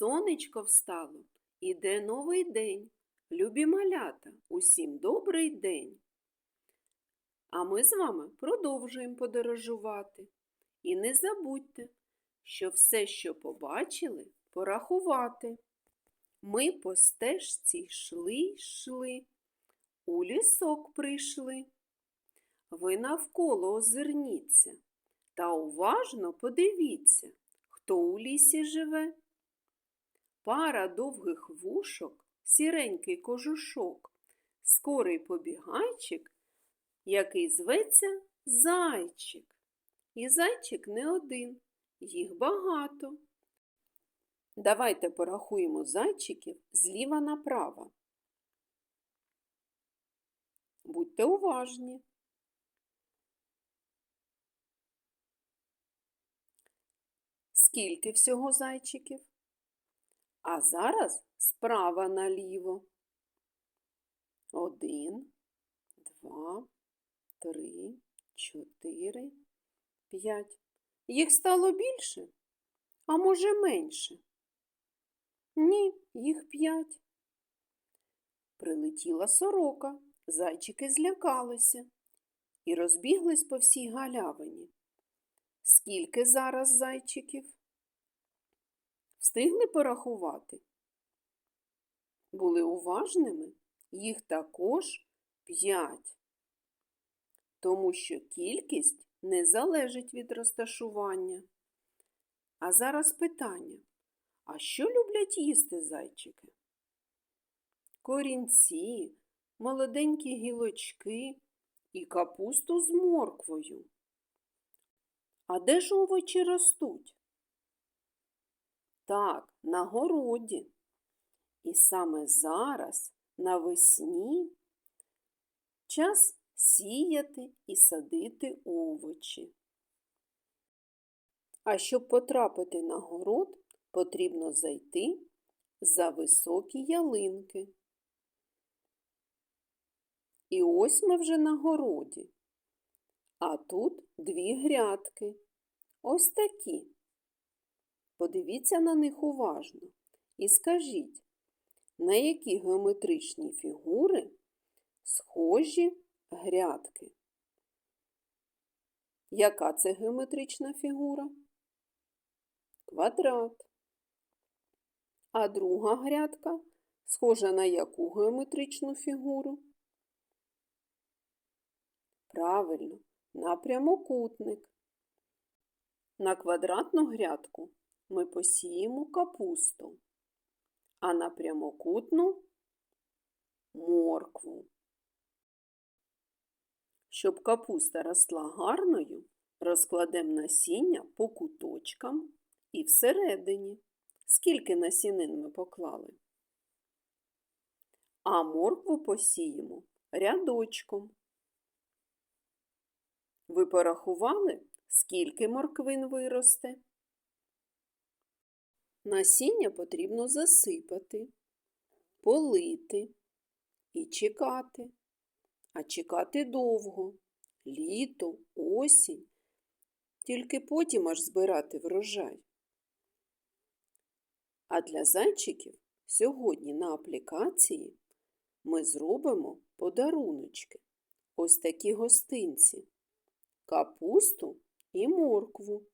Сонечко встало, іде новий день. Любі малята, усім добрий день. А ми з вами продовжуємо подорожувати. І не забудьте, що все, що побачили, порахувати. Ми по стежці йшли, йшли, у лісок прийшли. Ви навколо озирніться та уважно подивіться, хто у лісі живе. Пара довгих вушок, сіренький кожушок, скорий побігайчик, який зветься зайчик. І зайчик не один, їх багато. Давайте порахуємо зайчиків зліва направо. Будьте уважні. Скільки всього зайчиків? А зараз справа наліво. Один, два, три, чотири, п'ять. Їх стало більше, а може менше? Ні, їх п'ять. Прилетіла сорока, зайчики злякалися і розбіглись по всій галявині. Скільки зараз зайчиків? Встигли порахувати? Були уважними? Їх також п'ять. Тому що кількість не залежить від розташування. А зараз питання. А що люблять їсти зайчики? Корінці, молоденькі гілочки і капусту з морквою. А де ж овочі ростуть? Так, на городі. І саме зараз, навесні, час сіяти і садити овочі. А щоб потрапити на город, потрібно зайти за високі ялинки. І ось ми вже на городі. А тут дві грядки. Ось такі. Подивіться на них уважно і скажіть, на які геометричні фігури схожі грядки? Яка це геометрична фігура? Квадрат. А друга грядка схожа на яку геометричну фігуру? Правильно, на прямокутник. На квадратну грядку ми посіємо капусту, а на прямокутну моркву. Щоб капуста росла гарною, розкладемо насіння по куточкам і всередині. Скільки насінин ми поклали? А моркву посіємо рядочком. Ви порахували, скільки морквин виросте? Насіння потрібно засипати, полити і чекати. А чекати довго, літо, осінь, тільки потім аж збирати врожай. А для зайчиків сьогодні на аплікації ми зробимо подаруночки, ось такі гостинці, капусту і моркву.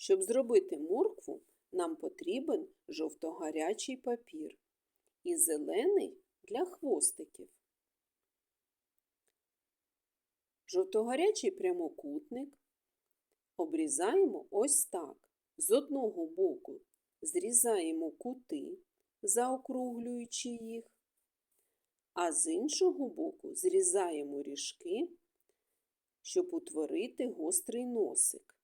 Щоб зробити моркву, нам потрібен жовтогарячий папір і зелений для хвостиків. Жовтогарячий прямокутник обрізаємо ось так. З одного боку зрізаємо кути, заокруглюючи їх, а з іншого боку зрізаємо ріжки, щоб утворити гострий носик.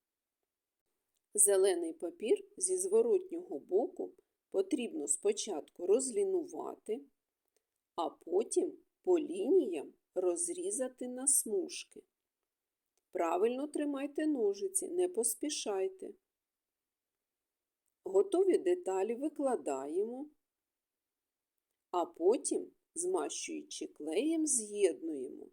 Зелений папір зі зворотнього боку потрібно спочатку розлінувати, а потім по лініям розрізати на смужки. Правильно тримайте ножиці, не поспішайте. Готові деталі викладаємо, а потім, змащуючи клеєм, з'єднуємо.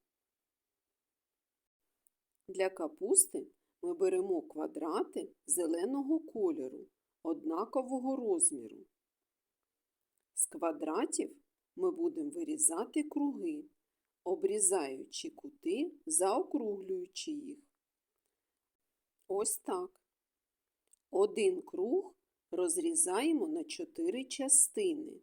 Для капусти ми беремо квадрати зеленого кольору однакового розміру. З квадратів ми будемо вирізати круги, обрізаючи кути, заокруглюючи їх. Ось так. Один круг розрізаємо на чотири частини.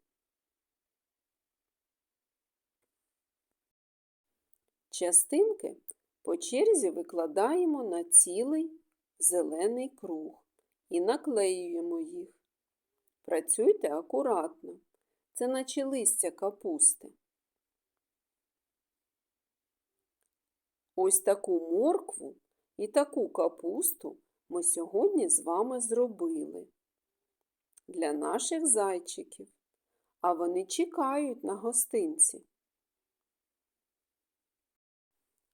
Частинки по черзі викладаємо на цілий зелений круг і наклеюємо їх. Працюйте акуратно. Це наче листя капусти. Ось таку моркву і таку капусту ми сьогодні з вами зробили для наших зайчиків, а вони чекають на гостинці.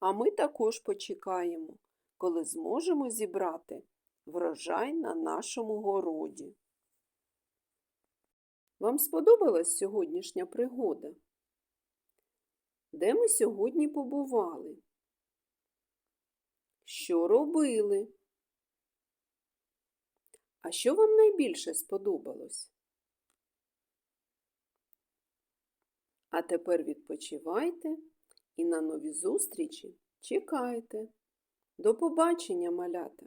А ми також почекаємо, коли зможемо зібрати врожай на нашому городі. Вам сподобалась сьогоднішня пригода? Де ми сьогодні побували? Що робили? А що вам найбільше сподобалось? А тепер відпочивайте і на нові зустрічі чекайте. До побачення, малята!